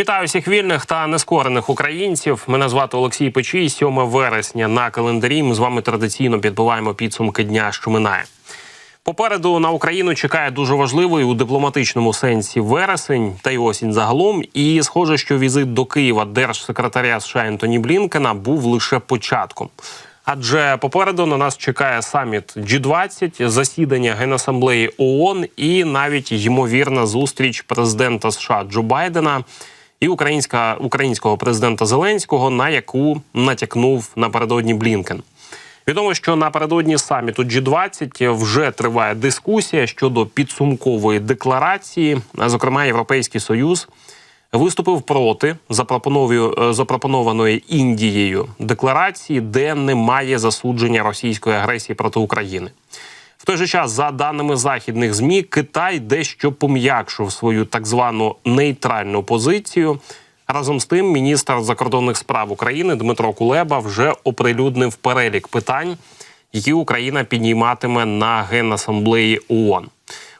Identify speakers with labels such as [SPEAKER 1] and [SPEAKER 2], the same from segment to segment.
[SPEAKER 1] Вітаю всіх вільних та нескорених українців. Мене звати Олексій Печій. 7 вересня на календарі. Ми з вами традиційно підбиваємо підсумки дня, що минає. Попереду на Україну чекає дуже важливий у дипломатичному сенсі вересень та й осінь загалом. І схоже, що візит до Києва держсекретаря США Ентоні Блінкена був лише початком. Адже попереду на нас чекає саміт G20, засідання Генасамблеї ООН і навіть ймовірна зустріч президента США Джо Байдена і українська українського президента Зеленського, на яку натякнув напередодні Блінкен. Відомо, що напередодні саміту G20 вже триває дискусія щодо підсумкової декларації. Зокрема, Європейський Союз виступив проти запропонованої, запропонованої Індією декларації, де немає засудження російської агресії проти України. Той же час, за даними західних змі, Китай дещо пом'якшив свою так звану нейтральну позицію. Разом з тим, міністр закордонних справ України Дмитро Кулеба вже оприлюднив перелік питань, які Україна підніматиме на генасамблеї ООН.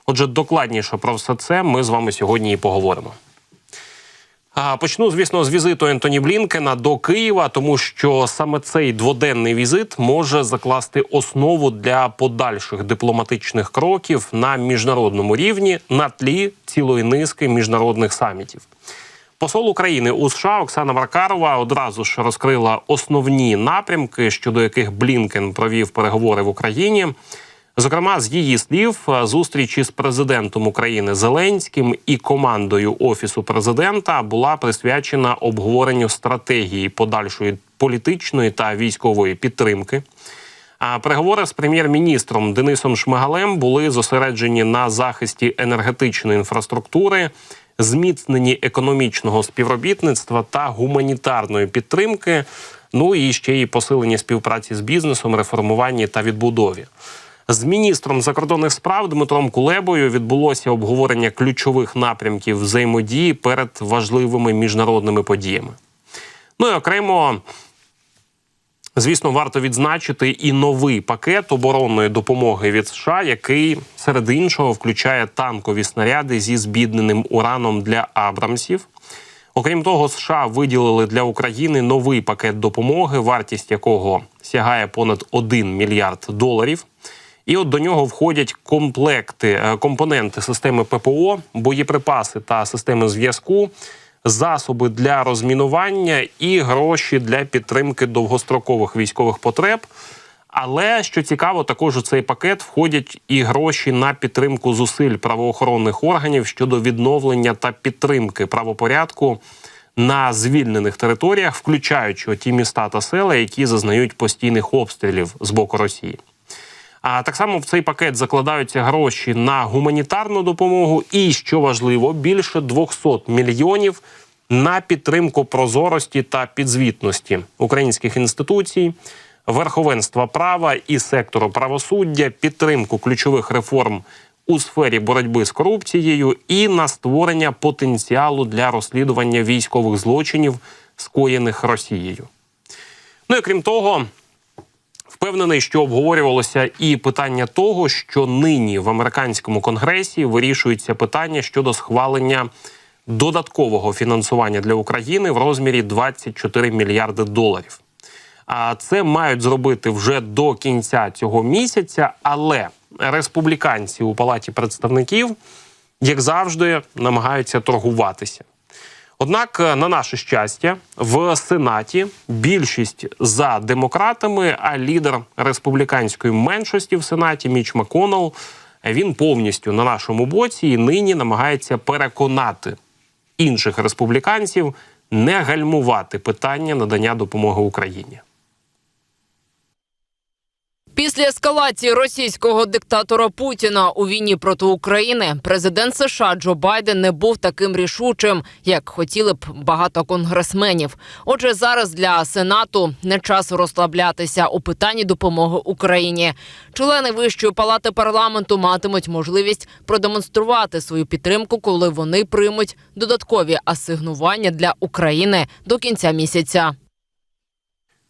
[SPEAKER 1] Отже, докладніше про все це ми з вами сьогодні і поговоримо. Почну, звісно, з візиту Ентоні Блінкена до Києва, тому що саме цей дводенний візит може закласти основу для подальших дипломатичних кроків на міжнародному рівні на тлі цілої низки міжнародних самітів. Посол України у США Оксана Маркарова одразу ж розкрила основні напрямки, щодо яких Блінкен провів переговори в Україні. Зокрема, з її слів, зустріч із президентом України Зеленським і командою офісу президента була присвячена обговоренню стратегії подальшої політичної та військової підтримки. А переговори з прем'єр-міністром Денисом Шмигалем були зосереджені на захисті енергетичної інфраструктури, зміцненні економічного співробітництва та гуманітарної підтримки. Ну і ще й посиленні співпраці з бізнесом, реформуванні та відбудові. З міністром закордонних справ Дмитром Кулебою відбулося обговорення ключових напрямків взаємодії перед важливими міжнародними подіями. Ну і окремо, звісно, варто відзначити і новий пакет оборонної допомоги від США, який серед іншого включає танкові снаряди зі збідненим ураном для Абрамсів. Окрім того, США виділили для України новий пакет допомоги, вартість якого сягає понад 1 мільярд доларів. І от до нього входять комплекти, компоненти системи ППО, боєприпаси та системи зв'язку, засоби для розмінування і гроші для підтримки довгострокових військових потреб. Але що цікаво, також у цей пакет входять і гроші на підтримку зусиль правоохоронних органів щодо відновлення та підтримки правопорядку на звільнених територіях, включаючи ті міста та села, які зазнають постійних обстрілів з боку Росії. А так само в цей пакет закладаються гроші на гуманітарну допомогу, і що важливо, більше 200 мільйонів на підтримку прозорості та підзвітності українських інституцій, верховенства права і сектору правосуддя, підтримку ключових реформ у сфері боротьби з корупцією і на створення потенціалу для розслідування військових злочинів, скоєних Росією. Ну і крім того. Впевнений, що обговорювалося і питання того, що нині в американському конгресі вирішується питання щодо схвалення додаткового фінансування для України в розмірі 24 мільярди доларів. А це мають зробити вже до кінця цього місяця. Але республіканці у палаті представників, як завжди, намагаються торгуватися. Однак, на наше щастя, в Сенаті більшість за демократами, а лідер республіканської меншості в Сенаті Міч Маконел, він повністю на нашому боці і нині намагається переконати інших республіканців не гальмувати питання надання допомоги Україні.
[SPEAKER 2] Після ескалації російського диктатора Путіна у війні проти України президент США Джо Байден не був таким рішучим, як хотіли б багато конгресменів. Отже, зараз для сенату не час розслаблятися у питанні допомоги Україні. Члени вищої палати парламенту матимуть можливість продемонструвати свою підтримку, коли вони приймуть додаткові асигнування для України до кінця місяця.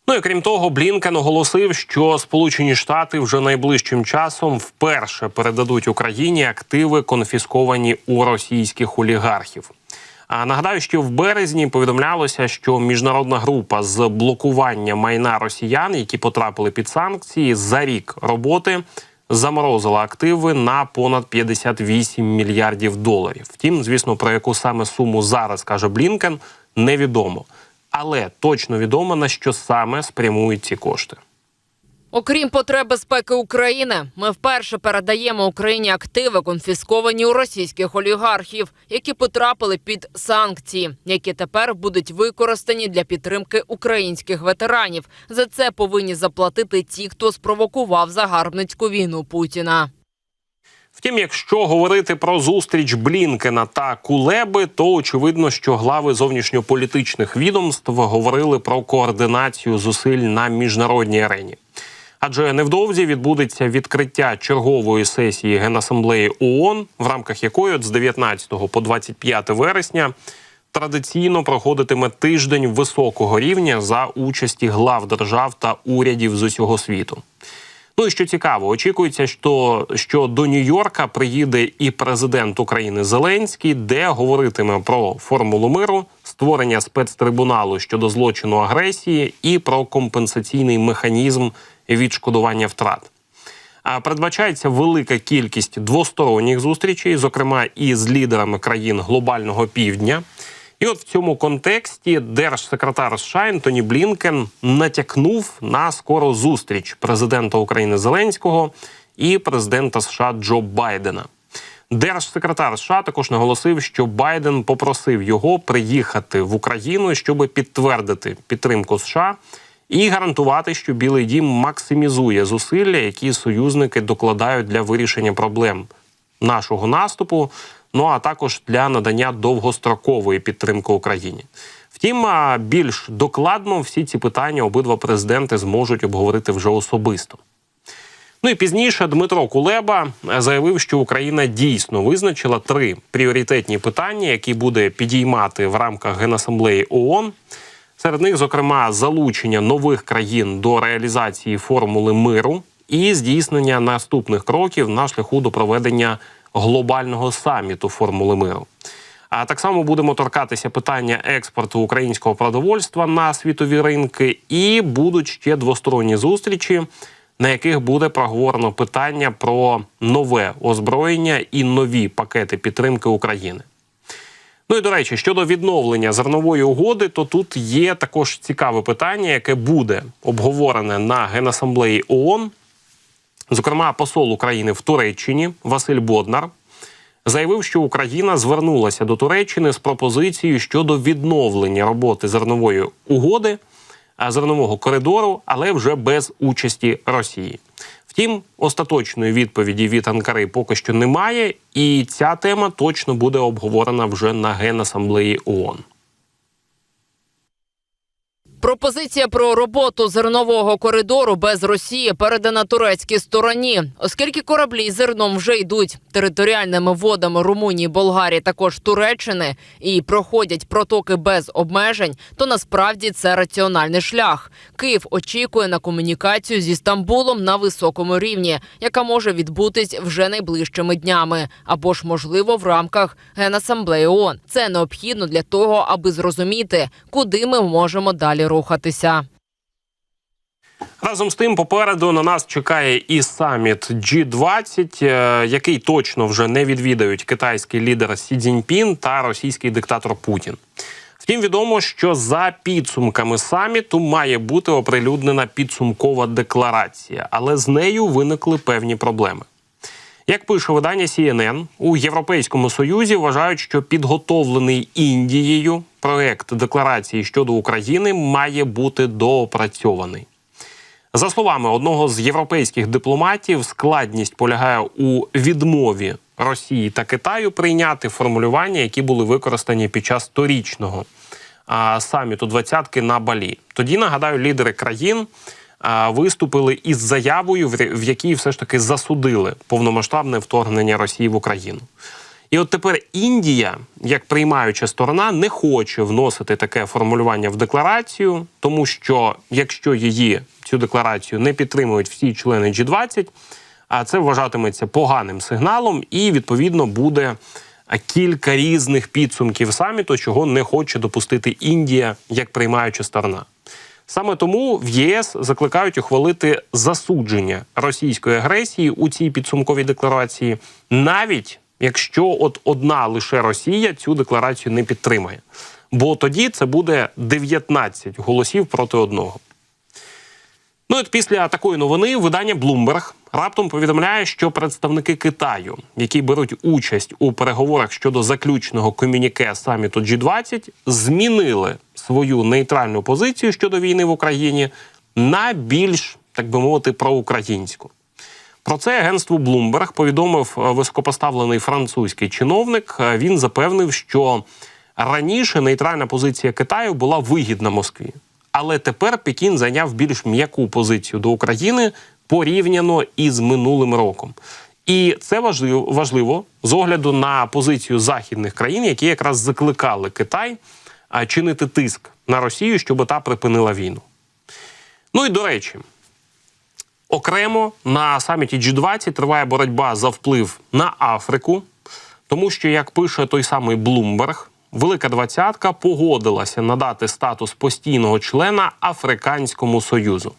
[SPEAKER 1] Ну і крім того, Блінкен оголосив, що Сполучені Штати вже найближчим часом вперше передадуть Україні активи, конфісковані у російських олігархів. А нагадаю, що в березні повідомлялося, що міжнародна група з блокування майна росіян, які потрапили під санкції, за рік роботи заморозила активи на понад 58 мільярдів доларів. Втім, звісно, про яку саме суму зараз каже Блінкен, невідомо. Але точно відомо на що саме спрямують ці кошти.
[SPEAKER 2] Окрім потреб безпеки України, ми вперше передаємо Україні активи, конфісковані у російських олігархів, які потрапили під санкції, які тепер будуть використані для підтримки українських ветеранів. За це повинні заплатити ті, хто спровокував загарбницьку війну Путіна.
[SPEAKER 1] Втім, якщо говорити про зустріч Блінкена та Кулеби, то очевидно, що глави зовнішньополітичних відомств говорили про координацію зусиль на міжнародній арені. Адже невдовзі відбудеться відкриття чергової сесії Генасамблеї ООН, в рамках якої от з 19 по 25 вересня традиційно проходитиме тиждень високого рівня за участі глав держав та урядів з усього світу. Ну і що цікаво, очікується, що, що до Нью-Йорка приїде і президент України Зеленський, де говоритиме про формулу миру, створення спецтрибуналу щодо злочину агресії і про компенсаційний механізм відшкодування втрат. А передбачається велика кількість двосторонніх зустрічей, зокрема і з лідерами країн глобального півдня. І от в цьому контексті держсекретар США Ентоні Блінкен натякнув на скору зустріч президента України Зеленського і президента США Джо Байдена. Держсекретар США також наголосив, що Байден попросив його приїхати в Україну, щоб підтвердити підтримку США і гарантувати, що Білий Дім максимізує зусилля, які союзники докладають для вирішення проблем нашого наступу. Ну а також для надання довгострокової підтримки Україні. Втім, більш докладно всі ці питання обидва президенти зможуть обговорити вже особисто. Ну і пізніше Дмитро Кулеба заявив, що Україна дійсно визначила три пріоритетні питання, які буде підіймати в рамках Генасамблеї ООН. Серед них, зокрема, залучення нових країн до реалізації формули миру і здійснення наступних кроків на шляху до проведення глобального саміту формули миру. А так само будемо торкатися питання експорту українського продовольства на світові ринки, і будуть ще двосторонні зустрічі, на яких буде проговорено питання про нове озброєння і нові пакети підтримки України. Ну і до речі, щодо відновлення зернової угоди, то тут є також цікаве питання, яке буде обговорене на генасамблеї ООН. Зокрема, посол України в Туреччині Василь Боднар заявив, що Україна звернулася до Туреччини з пропозицією щодо відновлення роботи зернової угоди, зернового коридору, але вже без участі Росії. Втім, остаточної відповіді від Анкари поки що немає, і ця тема точно буде обговорена вже на генасамблеї ООН.
[SPEAKER 2] Пропозиція про роботу зернового коридору без Росії передана турецькій стороні, оскільки кораблі з зерном вже йдуть територіальними водами Румунії, Болгарії, також Туреччини і проходять протоки без обмежень, то насправді це раціональний шлях. Київ очікує на комунікацію зі Стамбулом на високому рівні, яка може відбутись вже найближчими днями, або ж можливо в рамках Генасамблеї ООН. Це необхідно для того, аби зрозуміти, куди ми можемо далі рухатися.
[SPEAKER 1] Разом з тим, попереду на нас чекає і саміт G20, е, який точно вже не відвідають китайський лідер Сі Цзіньпін та російський диктатор Путін. Втім, відомо, що за підсумками саміту має бути оприлюднена підсумкова декларація, але з нею виникли певні проблеми. Як пише видання CNN, у Європейському Союзі вважають, що підготовлений Індією проект декларації щодо України має бути доопрацьований. За словами одного з європейських дипломатів, складність полягає у відмові Росії та Китаю прийняти формулювання, які були використані під час торічного саміту двадцятки на Балі. Тоді нагадаю, лідери країн виступили із заявою, в якій все ж таки засудили повномасштабне вторгнення Росії в Україну. І от тепер Індія, як приймаюча сторона, не хоче вносити таке формулювання в декларацію, тому що якщо її цю декларацію не підтримують всі члени G20, а це вважатиметься поганим сигналом, і відповідно буде кілька різних підсумків саміту, чого не хоче допустити Індія як приймаюча сторона. Саме тому в ЄС закликають ухвалити засудження російської агресії у цій підсумковій декларації, навіть якщо от одна лише Росія цю декларацію не підтримає. Бо тоді це буде 19 голосів проти одного. Ну от після такої новини видання Bloomberg раптом повідомляє, що представники Китаю, які беруть участь у переговорах щодо заключного комюніке саміту G20, змінили свою нейтральну позицію щодо війни в Україні на більш, так би мовити, проукраїнську. Про це агентству Bloomberg повідомив е, високопоставлений французький чиновник. Е, Він запевнив, що раніше нейтральна позиція Китаю була вигідна Москві, але тепер Пекін зайняв більш м'яку позицію до України порівняно із минулим роком. І це важливо, важливо з огляду на позицію західних країн, які якраз закликали Китай чинити тиск на Росію, щоб та припинила війну. Ну і до речі, окремо на саміті G20 триває боротьба за вплив на Африку, тому що, як пише той самий Bloomberg, Велика Двадцятка погодилася надати статус постійного члена Африканському Союзу.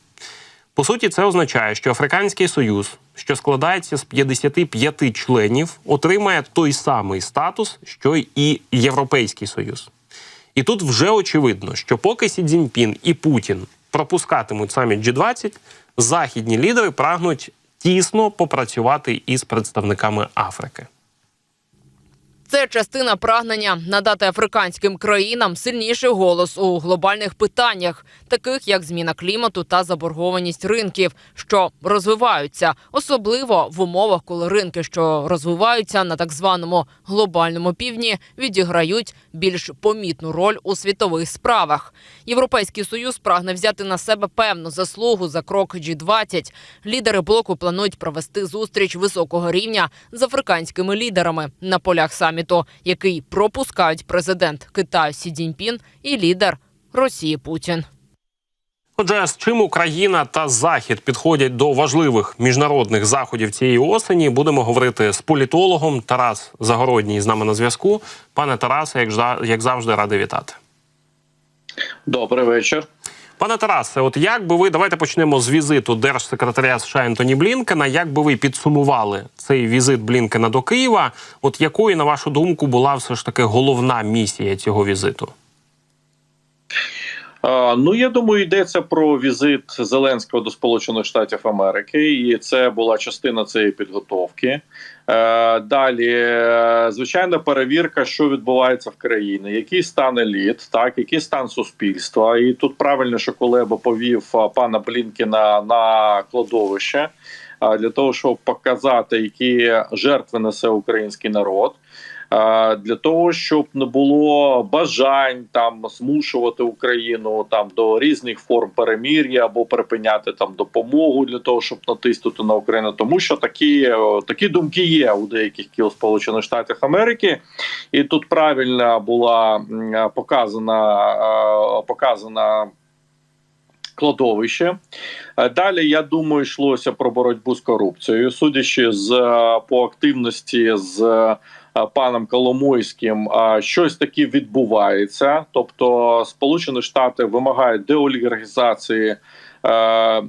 [SPEAKER 1] По суті, це означає, що Африканський Союз, що складається з 55 членів, отримає той самий статус, що і Європейський Союз. І тут вже очевидно, що поки Сі Цзіньпін і Путін пропускатимуть саміт G20, західні лідери прагнуть тісно попрацювати із представниками Африки.
[SPEAKER 2] Це частина прагнення надати африканським країнам сильніший голос у глобальних питаннях, таких як зміна клімату та заборгованість ринків, що розвиваються, особливо в умовах, коли ринки, що розвиваються на так званому глобальному півдні, відіграють більш помітну роль у світових справах. Європейський союз прагне взяти на себе певну заслугу за крок G20. Лідери блоку планують провести зустріч високого рівня з африканськими лідерами на полях саміту, який пропускають президент Китаю Сі Цзіньпін і лідер Росії Путін.
[SPEAKER 1] Отже, з чим Україна та Захід підходять до важливих міжнародних заходів цієї осені, будемо говорити з політологом Тарас Загородній з нами на зв'язку. Пане Тарасе, як завжди, радий вітати.
[SPEAKER 3] Добрий вечір.
[SPEAKER 1] Пане Тарасе, от як би ви давайте почнемо з візиту держсекретаря США Ентоні Блінкена. Як би ви підсумували цей візит Блінкена до Києва? От якою, на вашу думку, була все ж таки головна місія цього візиту?
[SPEAKER 3] Ну я думаю, йдеться про візит Зеленського до Сполучених Штатів Америки, і це була частина цієї підготовки. Е, Далі, е, звичайна перевірка, що відбувається в країні, який стан еліт, так який стан суспільства. І тут правильно, що Кулеба повів пана Блінкіна на кладовище для того, щоб показати, які жертви несе український народ. Для того, щоб не було бажань там змушувати Україну там до різних форм перемір'я або припиняти там допомогу для того, щоб натиснути на Україну, тому що такі, такі думки є у деяких кіл Сполучених Штатів Америки, і тут правильно була показана показана. Кладовище. Далі я думаю, йшлося про боротьбу з корупцією, судячи з по активності з паном Коломойським, е, щось таке відбувається. Тобто, Сполучені Штати вимагають деолігархізації. е, е,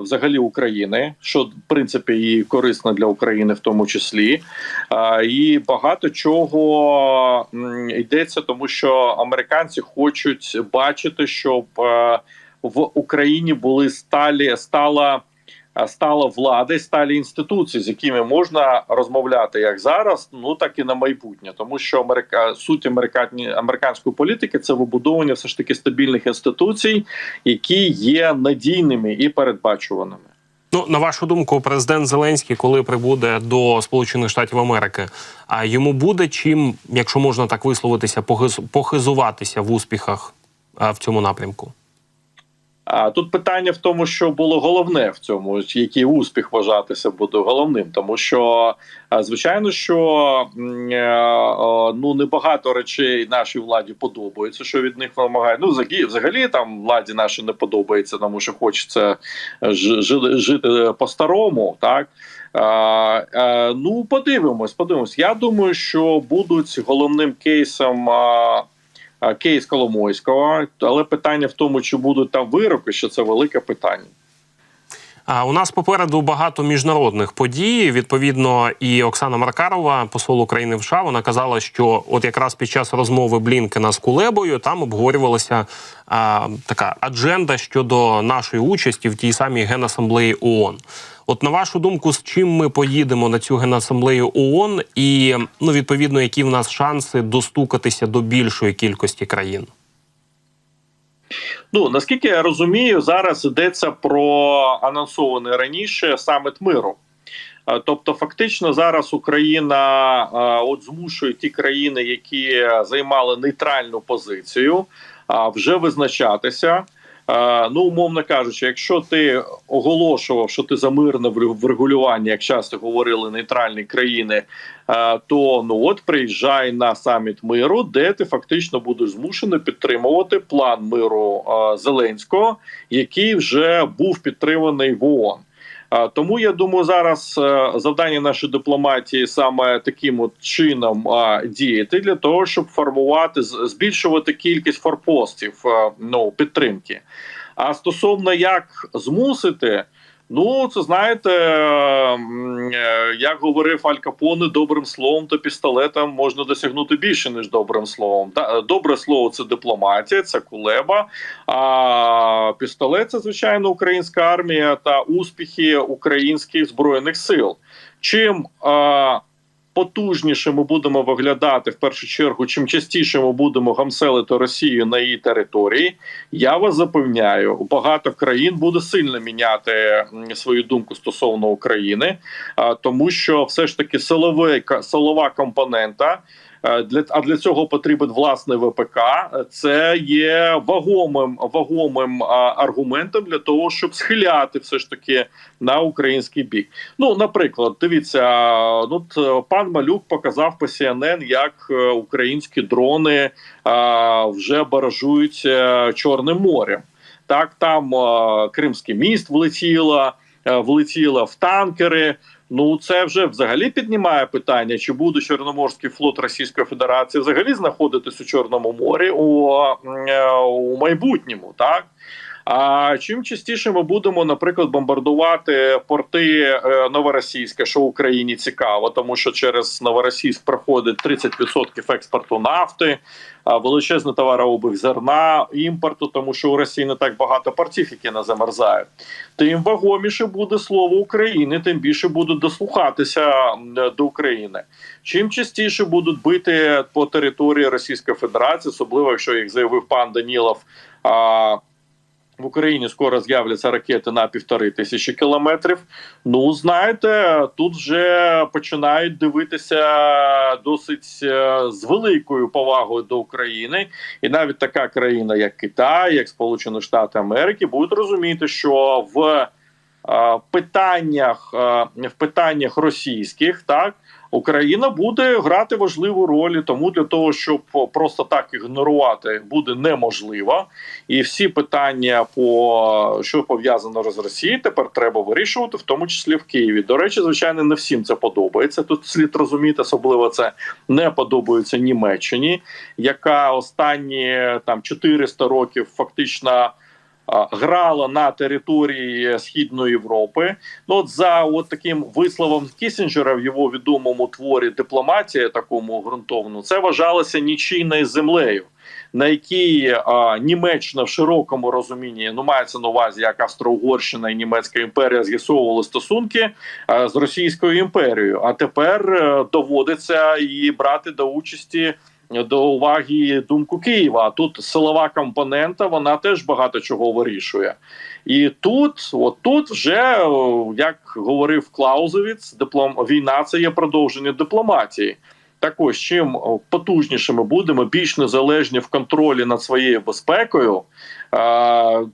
[SPEAKER 3] Взагалі України, що в принципі і корисно для України, в тому числі, Е, і багато чого йдеться, тому що американці хочуть бачити, щоб е, в Україні були сталі стала. Стала влада, і сталі інституції, з якими можна розмовляти як зараз, ну так і на майбутнє, тому що Америка суть американської політики це вибудовування все ж таки стабільних інституцій, які є надійними і передбачуваними.
[SPEAKER 1] Ну, на вашу думку, президент Зеленський, коли прибуде до Сполучених Штатів Америки, а йому буде чим, якщо можна так висловитися, похиз- похизуватися в успіхах в цьому напрямку?
[SPEAKER 3] А тут питання в тому, що було головне в цьому, який успіх вважатися буде головним, тому що звичайно, що е, ну небагато речей нашій владі подобається, що від них вимагають. Ну взагалі, там владі нашій не подобається, тому що хочеться ж- жити по-старому, так. Е, ну, подивимось, подивимось. Я думаю, що будуть головним кейсом кейс Коломойського, але питання в тому, чи будуть там вироки, що це велике питання.
[SPEAKER 1] У нас попереду багато міжнародних подій. Відповідно, і Оксана Маркарова, посол України в США, вона казала, що от якраз під час розмови Блінкена з Кулебою там обговорювалася а, така адженда щодо нашої участі в тій самій генасамблеї ООН. От на вашу думку, з чим ми поїдемо на цю генасамблею ООН, і ну відповідно, які в нас шанси достукатися до більшої кількості країн?
[SPEAKER 3] Ну наскільки я розумію, зараз йдеться про анонсований раніше саміт миру. Е, Тобто, фактично, зараз Україна е, от змушує ті країни, які займали нейтральну позицію, а, вже визначатися. Ну, умовно кажучи, якщо ти оголошував, що ти за мирне врегулювання, як часто говорили нейтральні країни, то ну от приїжджай на саміт миру, де ти фактично будеш змушений підтримувати план миру Зеленського, який вже був підтриманий в ООН. Тому я думаю, зараз е, завдання нашої дипломатії саме таким от чином діяти для того, щоб формувати збільшувати кількість форпостів е, ну підтримки. А стосовно як змусити, ну це знаєте, е, як говорив Аль Капоне, добрим словом та пістолетом можна досягнути більше ніж добрим словом. Добре слово це дипломатія, це кулеба. А пістолет це звичайно українська армія та успіхи українських збройних сил. Чим а, потужніше ми будемо виглядати в першу чергу, чим частіше ми будемо гамселити Росію на її території, я вас запевняю, багато країн буде сильно міняти свою думку стосовно України, тому що все ж таки силове силова компонента. Е, Для а для цього потрібен власний ВПК. Це є вагомим вагомим аргументом для того, щоб схиляти все ж таки на український бік. Ну, наприклад, дивіться, ну е, пан Малюк показав по CNN, як е, українські дрони вже баражують е, Чорним морем. Так, там е, Кримський міст влетіло, е, влетіло в танкери. Ну, це вже взагалі піднімає питання, чи буде Чорноморський флот Російської Федерації взагалі знаходитись у Чорному морі у, е, у майбутньому, так? А чим частіше ми будемо, наприклад, бомбардувати порти е, Новоросійська, що Україні цікаво, тому що через Новоросійськ проходить 30% експорту нафти, а, величезний товарообіг зерна, імпорту, тому що у Росії не так багато портів, які не замерзають. Тим вагоміше буде слово України, тим більше будуть дослухатися до України. Чим частіше будуть бити по території Російської Федерації, особливо якщо як заявив пан Данілов. В Україні скоро з'являться ракети на півтори тисячі кілометрів. Ну знаєте, тут вже починають дивитися досить е, з великою повагою до України, і навіть така країна, як Китай, як Сполучені Штати Америки, будуть розуміти, що в е, питаннях е, в питаннях російських так. Україна буде грати важливу роль, тому для того, щоб просто так ігнорувати, буде неможливо. І всі питання, по що пов'язано з Росією, тепер треба вирішувати, в тому числі в Києві. До речі, звичайно, не всім це подобається. Тут слід розуміти, особливо це не подобається Німеччині, яка останні там 400 років фактично. А, Грала на території східної Європи. Ну от за от таким висловом Кісінджера в його відомому творі дипломатія, такому ґрунтовному, це вважалося нічийною землею, на якій а, Німеччина в широкому розумінні ну мається на увазі, як Австро-Угорщина і Німецька імперія з'ясовували стосунки а, з Російською імперією. А тепер е, доводиться і брати до участі. До уваги думку Києва. А тут силова компонента, вона теж багато чого вирішує. І тут, от тут вже як говорив Клаузевіц, диплом війна це є продовження дипломатії. Так ось, чим потужнішими будемо, більш незалежні в контролі над своєю безпекою,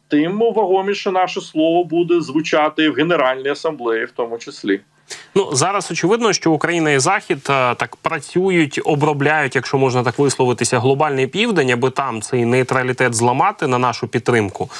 [SPEAKER 3] тим вагоміше наше слово буде звучати в Генеральній асамблеї, в тому числі.
[SPEAKER 1] Ну зараз очевидно, що Україна і Захід е, так працюють, обробляють, якщо можна так висловитися, глобальний південь, аби там цей нейтралітет зламати на нашу підтримку.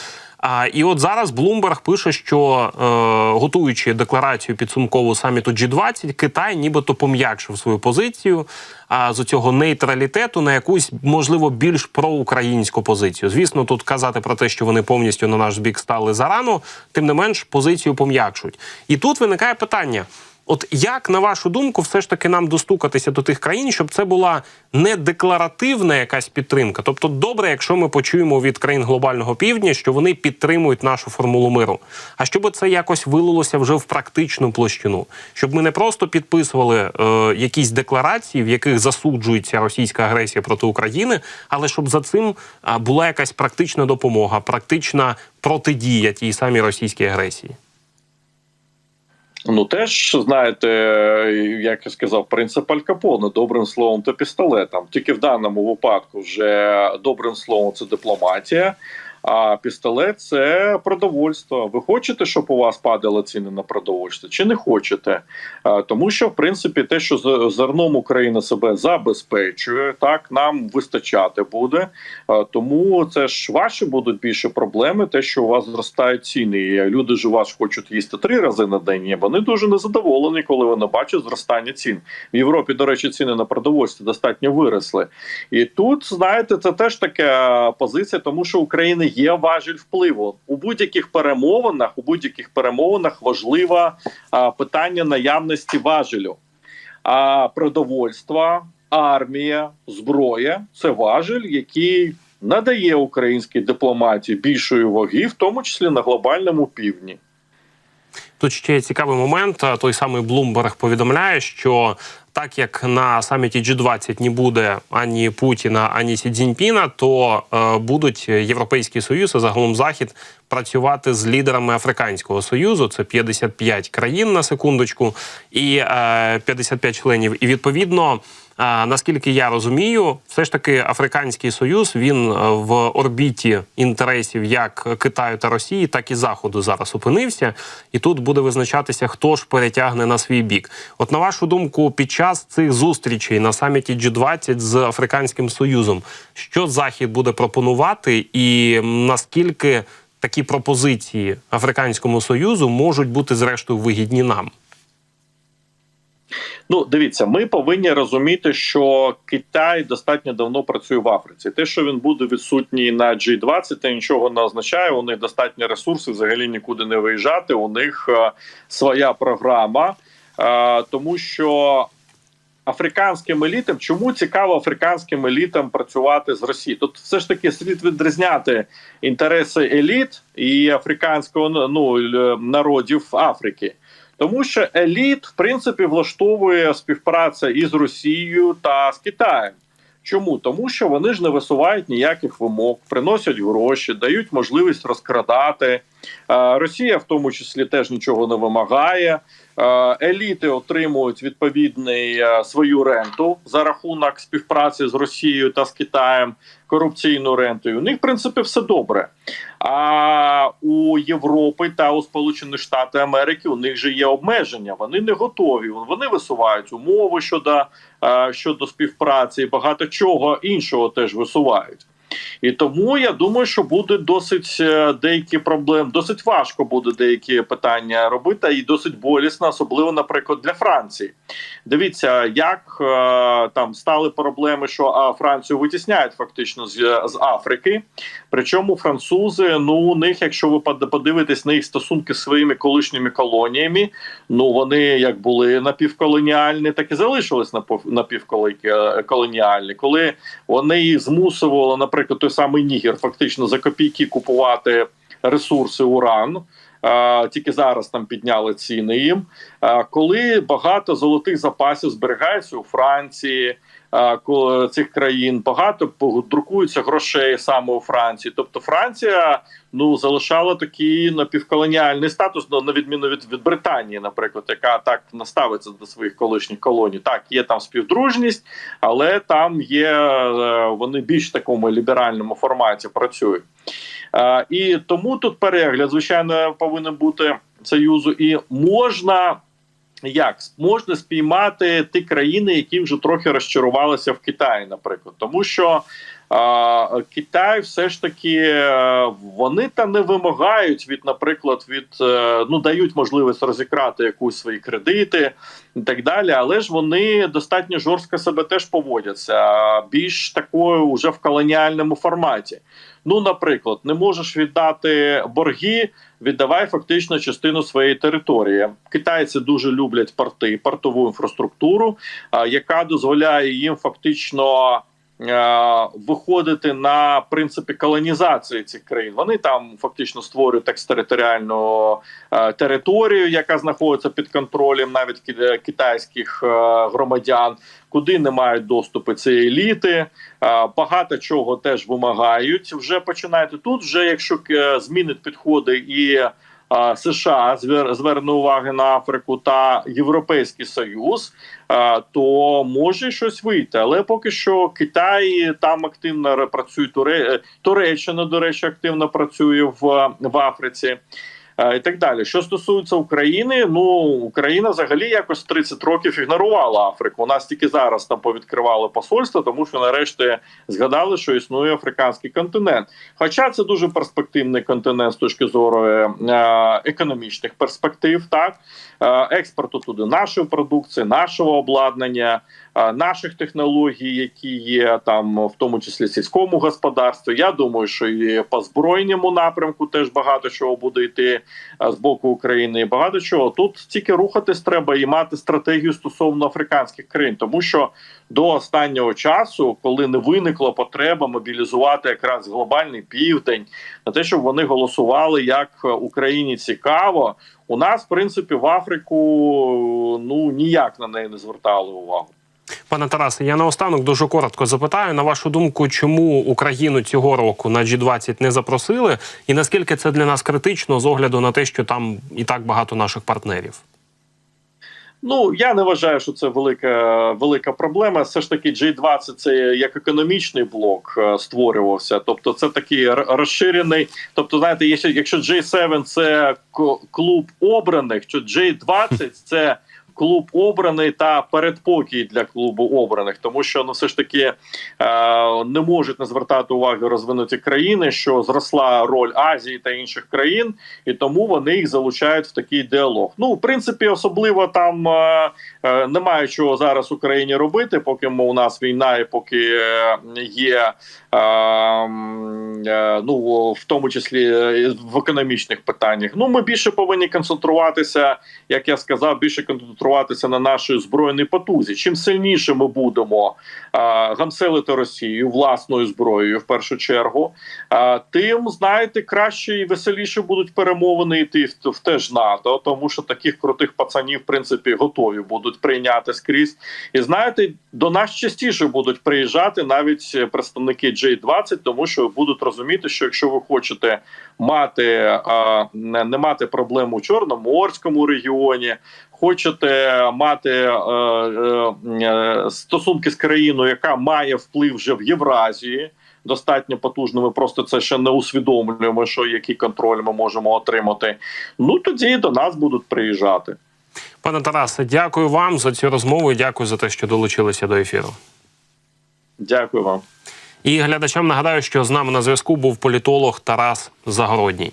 [SPEAKER 1] А, і от зараз Блумберг пише, що е, готуючи декларацію підсумкову саміту G20, Китай нібито пом'якшив свою позицію а, з цього нейтралітету на якусь можливо більш проукраїнську позицію. Звісно, тут казати про те, що вони повністю на наш бік стали зарано, тим не менш позицію пом'якшують. І тут виникає питання. От як на вашу думку, все ж таки нам достукатися до тих країн, щоб це була не декларативна якась підтримка? Тобто, добре, якщо ми почуємо від країн глобального півдня, що вони підтримують нашу формулу миру, а щоб це якось вилилося вже в практичну площину, щоб ми не просто підписували е, якісь декларації, в яких засуджується російська агресія проти України, але щоб за цим була якась практична допомога, практична протидія тій самій російській агресії.
[SPEAKER 3] Ну теж знаєте, як я сказав, принцип Аль Капоне добрим словом та пістолетом. Тільки в даному випадку вже добрим словом це дипломатія. А пістолет це продовольство. Ви хочете, щоб у вас падали ціни на продовольство, чи не хочете? Тому що, в принципі, те, що зерном Україна себе забезпечує, так нам вистачати буде. Тому це ж ваші будуть більше проблеми. Те, що у вас зростають ціни, і люди ж у вас хочуть їсти три рази на день. і Вони дуже незадоволені, коли вони бачать зростання цін. В Європі, до речі, ціни на продовольство достатньо виросли. І тут, знаєте, це теж така позиція, тому що Україна є важіль впливу у будь-яких перемовинах. У будь-яких перемовинах важливе питання наявності важелю. А продовольство, армія, зброя це важель, який надає українській дипломатії більшої ваги, в тому числі на глобальному півдні.
[SPEAKER 1] Тут ще цікавий момент. Той самий Блумберг повідомляє, що так як на саміті G20 не буде ані Путіна, ані Сі Цзіньпіна, то е, будуть Європейський Союз, а загалом Захід працювати з лідерами Африканського Союзу. Це 55 країн на секундочку, і е, 55 членів. І відповідно. А, наскільки я розумію, все ж таки Африканський Союз він е, в орбіті інтересів як Китаю та Росії, так і Заходу зараз опинився, і тут буде визначатися, хто ж перетягне на свій бік. От на вашу думку, під час цих зустрічей на саміті G20 з Африканським Союзом, що Захід буде пропонувати, і наскільки такі пропозиції Африканському Союзу можуть бути зрештою вигідні нам?
[SPEAKER 3] Ну, дивіться, ми повинні розуміти, що Китай достатньо давно працює в Африці. Те, що він буде відсутній на G20, це нічого не означає. У них достатньо ресурсів, взагалі нікуди не виїжджати. У них е, своя програма, е, тому що. Африканським елітам, чому цікаво африканським елітам працювати з Росією? Тут все ж таки слід відрізняти інтереси еліт і африканського ну, народів Африки. Тому що еліт, в принципі, влаштовує співпраця із Росією та з Китаєм. Чому? Тому що вони ж не висувають ніяких вимог, приносять гроші, дають можливість розкрадати. Е, Росія, в тому числі, теж нічого не вимагає. Е, Еліти отримують відповідний е, свою ренту за рахунок співпраці з Росією та з Китаєм, корупційну ренту. І у них, в принципі, все добре. А у Європи та у Сполучених Штатів Америки у них же є обмеження. Вони не готові. Вони висувають умови щодо, е, щодо співпраці і багато чого іншого теж висувають. І тому я думаю, що буде досить е, деякі проблеми, досить важко буде деякі питання робити, і досить болісно, особливо, наприклад, для Франції. Дивіться, як е, там стали проблеми, що Францію витісняють фактично з, з Африки. Причому французи, ну у них, якщо ви подивитесь на їх стосунки з своїми колишніми колоніями, ну вони як були напівколоніальні, так і залишились напівколоніальні. Коли вони їх змусували, наприклад, той самий Нігер, фактично за копійки купувати ресурси уран. Тільки зараз там підняли ціни їм. Коли багато золотих запасів зберігається у Франції, цих країн багато друкується грошей саме у Франції. Тобто Франція ну залишала такий напівколоніальний статус, ну, на відміну від, від Британії, наприклад, яка так наставиться до своїх колишніх колоній. Так, є там співдружність, але там є е, вони більш такому ліберальному форматі працюють. І тому тут перегляд, звичайно, повинен бути союзу, і можна. Як можна спіймати ті країни, які вже трохи розчарувалися в Китаї, наприклад, тому що Китай все ж таки е, вони та не вимагають від, наприклад, від е, ну дають можливість розікрати якусь свої кредити і так далі, але ж вони достатньо жорстко себе теж поводяться, більш такою вже в колоніальному форматі. Ну, наприклад, не можеш віддати борги, віддавай фактично частину своєї території. Китайці дуже люблять порти, портову інфраструктуру, яка дозволяє їм фактично. Е, Виходити на принципі колонізації цих країн. Вони там фактично створюють екстериторіальну е, територію, яка знаходиться під контролем навіть ки- китайських е, громадян, куди не мають доступу ці еліти. Е, Багато чого теж вимагають. Вже починаєте тут. Вже якщо е, змінить підходи і е, США звер- зверне уваги на Африку та Європейський Союз, то може щось вийти. Але поки що Китай там активно працює Туре... Туреччина, до речі, активно працює в, в Африці. Е, І так далі. Що стосується України, ну Україна взагалі якось 30 років ігнорувала Африку. У нас тільки зараз там повідкривали посольство, тому що нарешті згадали, що існує африканський континент. Хоча це дуже перспективний континент з точки зору е, економічних перспектив, так е, експорту туди нашої продукції, нашого обладнання, е, наших технологій, які є там, в тому числі сільському господарстві. Я думаю, що і по збройному напрямку теж багато чого буде йти е, з боку України. І багато чого тут тільки рухатись треба і мати стратегію стосовно африканських країн, тому що до останнього часу, коли не виникла потреба мобілізувати якраз глобальний південь, на те, щоб вони голосували як Україні цікаво, у нас в принципі в Африку ну ніяк на неї не звертали увагу.
[SPEAKER 1] Пане Тарасе, я наостанок дуже коротко запитаю. На вашу думку, чому Україну цього року на G20 не запросили, і наскільки це для нас критично з огляду на те, що там і так багато наших партнерів?
[SPEAKER 3] Ну я не вважаю, що це велика велика проблема. Все ж таки, G20 це як економічний блок е, створювався. Тобто, це такий розширений. Тобто, знаєте, якщо, якщо G7 це клуб обраних, то G20 це клуб обраний та передпокій для клубу обраних, тому що ну все ж таки е, не можуть не звертати уваги розвинуті країни, що зросла роль Азії та інших країн, і тому вони їх залучають в такий діалог. Ну, в принципі, особливо там е, е, немає чого зараз Україні робити, поки у нас війна і поки е, є. е, е, Ну в тому числі е, в економічних питаннях. Ну ми більше повинні концентруватися, як я сказав, більше концентруватися на нашій збройній потузі. Чим сильніше ми будемо е, гамселити Росію власною зброєю, в першу чергу, е, тим знаєте, краще і веселіше будуть перемовини йти в, в теж НАТО, тому що таких крутих пацанів, в принципі, готові будуть прийняти скрізь. І знаєте, до нас частіше будуть приїжджати навіть представники G20, тому що будуть розуміти, що якщо ви хочете мати а, не мати проблем у Чорноморському регіоні, хочете мати е, е, е, стосунки з країною, яка має вплив вже в Євразії. Достатньо потужними, просто це ще не усвідомлюємо, що який контроль ми можемо отримати. Ну тоді до нас будуть приїжджати.
[SPEAKER 1] Пане Тарасе, дякую вам за цю розмову і дякую за те, що долучилися до ефіру.
[SPEAKER 3] Дякую вам.
[SPEAKER 1] І глядачам нагадаю, що з нами на зв'язку був політолог Тарас Загородній.